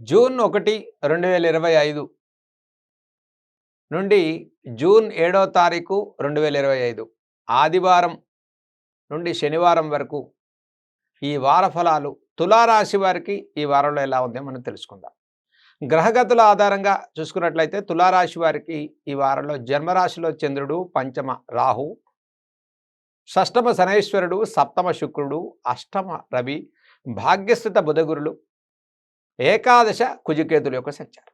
June ఒకటి రెండు వేల ఇరవై ఐదు నుండి జూన్ ఏడో తారీఖు రెండు వేల ఇరవై ఐదు. ఆదివారం నుండి శనివారం వరకు ఈ వార ఫలాలు తులారాశి వారికి ఈ వారంలో ఎలా ఉందో మనం తెలుసుకుందాం. గ్రహగతుల ఆధారంగా చూసుకున్నట్లయితే తులారాశి వారికి ఈ వారంలో జన్మరాశిలో చంద్రుడు పంచమ రాహు షష్టమ శనైశ్వరుడు సప్తమ శుక్రుడు అష్టమ రవి భాగ్యస్థిత బుధగురులు ఏకాదశ కుజికేతుల యొక్క సంచారం.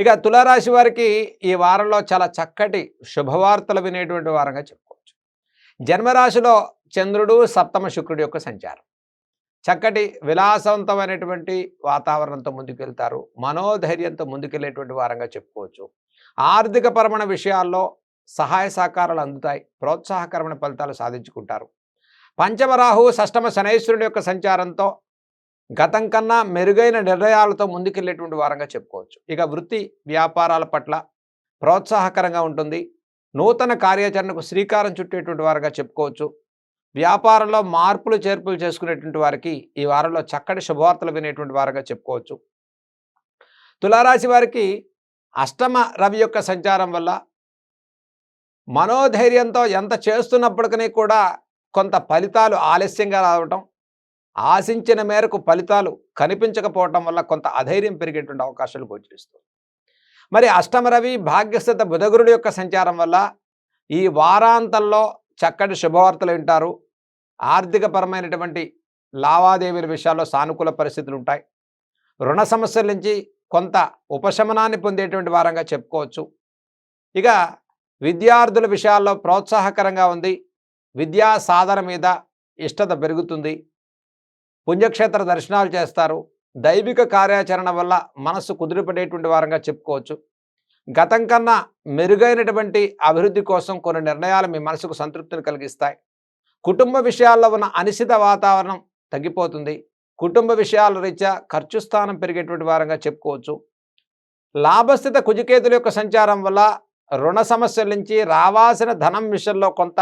ఇక తులారాశి వారికి ఈ వారంలో చాలా చక్కటి శుభవార్తలు వినేటువంటి వారంగా చెప్పుకోవచ్చు. జన్మరాశిలో చంద్రుడు సప్తమ శుక్రుడు యొక్క సంచారం. చక్కటి విలాసవంతమైనటువంటి వాతావరణంతో ముందుకెళ్తారు. మనోధైర్యంతో ముందుకెళ్ళేటువంటి వారంగా చెప్పుకోవచ్చు. ఆర్థికపరమైన విషయాల్లో సహాయ సహకారాలు అందుతాయి. ప్రోత్సాహకరమైన ఫలితాలు సాధించుకుంటారు. పంచమరాహు షష్టమ శనైశ్వరుడు యొక్క సంచారంతో గతం కన్నా మెరుగైన నిర్ణయాలతో ముందుకెళ్ళేటువంటి వారంగా చెప్పుకోవచ్చు. ఇక వృత్తి వ్యాపారాల పట్ల ప్రోత్సాహకరంగా ఉంటుంది. నూతన కార్యాచరణకు శ్రీకారం చుట్టేటువంటి వారుగా చెప్పుకోవచ్చు. వ్యాపారంలో మార్పులు చేర్పులు చేసుకునేటువంటి వారికి ఈ వారంలో చక్కటి శుభవార్తలు వినేటువంటి వారుగా చెప్పుకోవచ్చు. తులారాశి వారికి అష్టమ రవి యొక్క సంచారం వల్ల మనోధైర్యంతో ఎంత చేస్తున్నప్పటికీ కూడా కొంత ఫలితాలు ఆలస్యంగా రావటం ఆశించిన మేరకు ఫలితాలు కనిపించకపోవటం వల్ల కొంత అధైర్యం పెరిగేటువంటి అవకాశాలు గోచరిస్తుంది మరి అష్టమ రవి భాగ్యస్థిత బుధగురుడు యొక్క సంచారం వల్ల ఈ వారాంతంలో చక్కటి శుభవార్తలు వింటారు. ఆర్థికపరమైనటువంటి లావాదేవీల విషయాల్లో సానుకూల పరిస్థితులు ఉంటాయి. రుణ సమస్యల నుంచి కొంత ఉపశమనాన్ని పొందేటువంటి వారంగా చెప్పుకోవచ్చు. ఇక విద్యార్థుల విషయాల్లో ప్రోత్సాహకరంగా ఉంది. విద్యా సాధన మీద ఇష్టత పెరుగుతుంది. పుణ్యక్షేత్ర దర్శనాలు చేస్తారు. దైవిక కార్యాచరణ వల్ల మనస్సు కుదిరిపడేటువంటి వారంగా చెప్పుకోవచ్చు. గతం కన్నా మెరుగైనటువంటి అభివృద్ధి కోసం కొన్ని నిర్ణయాలు మీ మనసుకు సంతృప్తిని కలిగిస్తాయి. కుటుంబ విషయాల్లో ఉన్న అనిశ్చిత వాతావరణం తగ్గిపోతుంది. కుటుంబ విషయాల రీత్యా ఖర్చు స్థానం పెరిగేటువంటి వారంగా చెప్పుకోవచ్చు. లాభస్థిత కుజికేతుల యొక్క సంచారం వల్ల రుణ సమస్యల నుంచి రావాల్సిన ధనం విషయంలో కొంత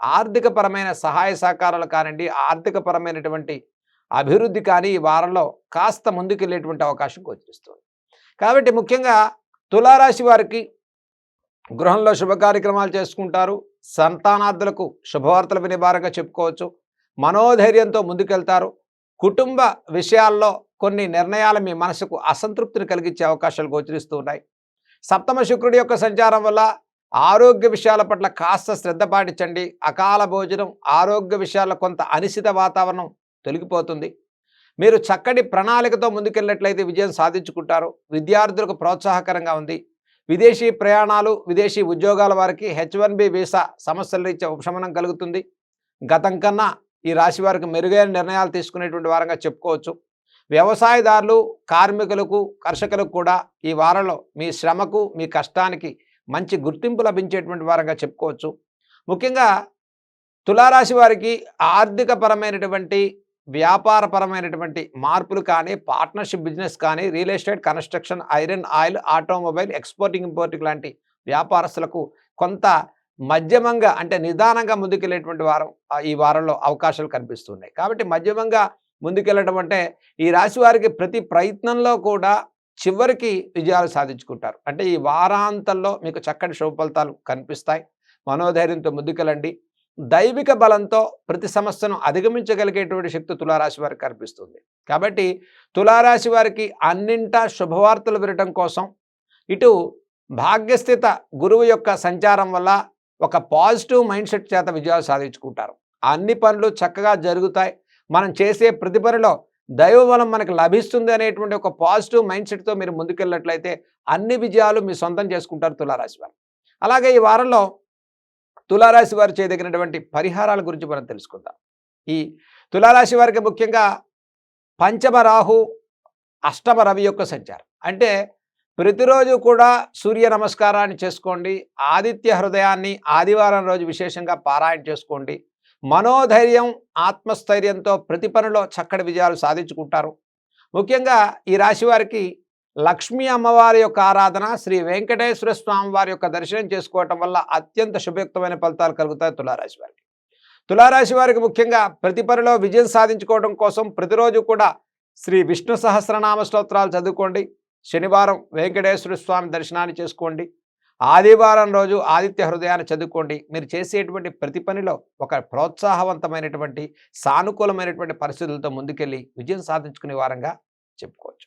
ఆర్థికపరమైన సహాయ సహకారాలు కానివ్వండి ఆర్థికపరమైనటువంటి అభివృద్ధి కానీ ఈ వారంలో కాస్త ముందుకెళ్ళేటువంటి అవకాశం గోచరిస్తుంది. కాబట్టి ముఖ్యంగా తులారాశి వారికి గృహంలో శుభ కార్యక్రమాలు చేసుకుంటారు. సంతానార్థులకు శుభవార్తలు వినివారంగా చెప్పుకోవచ్చు. మనోధైర్యంతో ముందుకెళ్తారు. కుటుంబ విషయాల్లో కొన్ని నిర్ణయాలు మీ మనసుకు అసంతృప్తిని కలిగించే అవకాశాలు గోచరిస్తూ ఉన్నాయి. సప్తమ శుక్రుడి యొక్క సంచారం వల్ల ఆరోగ్య విషయాల పట్ల కాస్త శ్రద్ధ పాటించండి. అకాల భోజనం ఆరోగ్య విషయాల్లో కొంత అనిశ్చిత వాతావరణం తొలగిపోతుంది. మీరు చక్కటి ప్రణాళికతో ముందుకెళ్ళినట్లయితే విజయం సాధించుకుంటారు. విద్యార్థులకు ప్రోత్సాహకరంగా ఉంది. విదేశీ ప్రయాణాలు విదేశీ ఉద్యోగాల వారికి హెచ్ వన్ బి వీసా సమస్యల రీత్యా ఉపశమనం కలుగుతుంది. గతం కన్నా ఈ రాశి వారికి మెరుగైన నిర్ణయాలు తీసుకునేటువంటి వారంగా చెప్పుకోవచ్చు. వ్యవసాయదారులు కార్మికులకు కర్షకులకు కూడా ఈ వారంలో మీ శ్రమకు మీ కష్టానికి మంచి గుర్తింపు లభించేటువంటి వారంగా చెప్పుకోవచ్చు. ముఖ్యంగా తులారాశి వారికి ఆర్థికపరమైనటువంటి వ్యాపారపరమైనటువంటి మార్పులు కానీ పార్ట్నర్షిప్ బిజినెస్ కానీ real estate construction iron oil automobile exporting importing లాంటి వ్యాపారస్తులకు కొంత మధ్యమంగా అంటే నిదానంగా ముందుకెళ్ళేటువంటి వారం ఈ వారంలో అవకాశాలు కనిపిస్తున్నాయి. కాబట్టి మధ్యమంగా ముందుకెళ్ళడం అంటే ఈ రాశి వారికి ప్రతి ప్రయత్నంలో కూడా చివరికి విజయాలు సాధించుకుంటారు. అంటే ఈ వారాంతంలో మీకు చక్కటి శుభ ఫలితాలు కనిపిస్తాయి. మనోధైర్యంతో ముందుకెళ్ళండి. దైవిక బలంతో ప్రతి సమస్యను అధిగమించగలిగేటువంటి శక్తి తులారాశి వారికి కనిపిస్తుంది. కాబట్టి తులారాశి వారికి అన్నింటా శుభవార్తలు వినటం కోసం ఇటు భాగ్యస్థిత గురువు యొక్క సంచారం వల్ల ఒక పాజిటివ్ మైండ్ సెట్ చేత విజయాలు సాధించుకుంటారు. అన్ని పనులు చక్కగా జరుగుతాయి. మనం చేసే ప్రతి పనిలో దైవబలం మనకు లభిస్తుంది అనేటువంటి ఒక పాజిటివ్ మైండ్ సెట్తో మీరు ముందుకెళ్ళినట్లయితే అన్ని విజయాలు మీ సొంతం చేసుకుంటారు తులారాశి వారు. అలాగే ఈ వారంలో తులారాశి వారు చేయదగినటువంటి పరిహారాల గురించి మనం తెలుసుకుందాం. ఈ తులారాశి వారికి ముఖ్యంగా పంచమ రాహు అష్టమ రవి యొక్క సంచారం. అంటే ప్రతిరోజు కూడా సూర్య నమస్కారాన్ని చేసుకోండి ఆదిత్య హృదయాన్ని ఆదివారం రోజు విశేషంగా పారాయణ చేసుకోండి. మనోధైర్యం ఆత్మస్థైర్యంతో ప్రతి పనిలో చక్కటి విజయాలు సాధించుకుంటారు. ముఖ్యంగా ఈ రాశి వారికి లక్ష్మీ అమ్మవారి యొక్క ఆరాధన శ్రీ వెంకటేశ్వర స్వామి వారి యొక్క దర్శనం చేసుకోవటం వల్ల అత్యంత శుభయుక్తమైన ఫలితాలు కలుగుతాయి తులారాశి వారికి. తులారాశి వారికి ముఖ్యంగా ప్రతి పనిలో విజయం సాధించుకోవడం కోసం ప్రతిరోజు కూడా శ్రీ విష్ణు సహస్రనామ స్తోత్రాలు చదువుకోండి. శనివారం వెంకటేశ్వర స్వామి దర్శనాన్ని చేసుకోండి. ఆదివారం రోజు ఆదిత్య హృదయాన్ని చదువుకోండి. మీరు చేసేటువంటి ప్రతి పనిలో ఒక ప్రోత్సాహవంతమైనటువంటి సానుకూలమైనటువంటి పరిస్థితులతో ముందుకెళ్ళి విజయం సాధించుకునే వారంగా చెప్పుకోవచ్చు.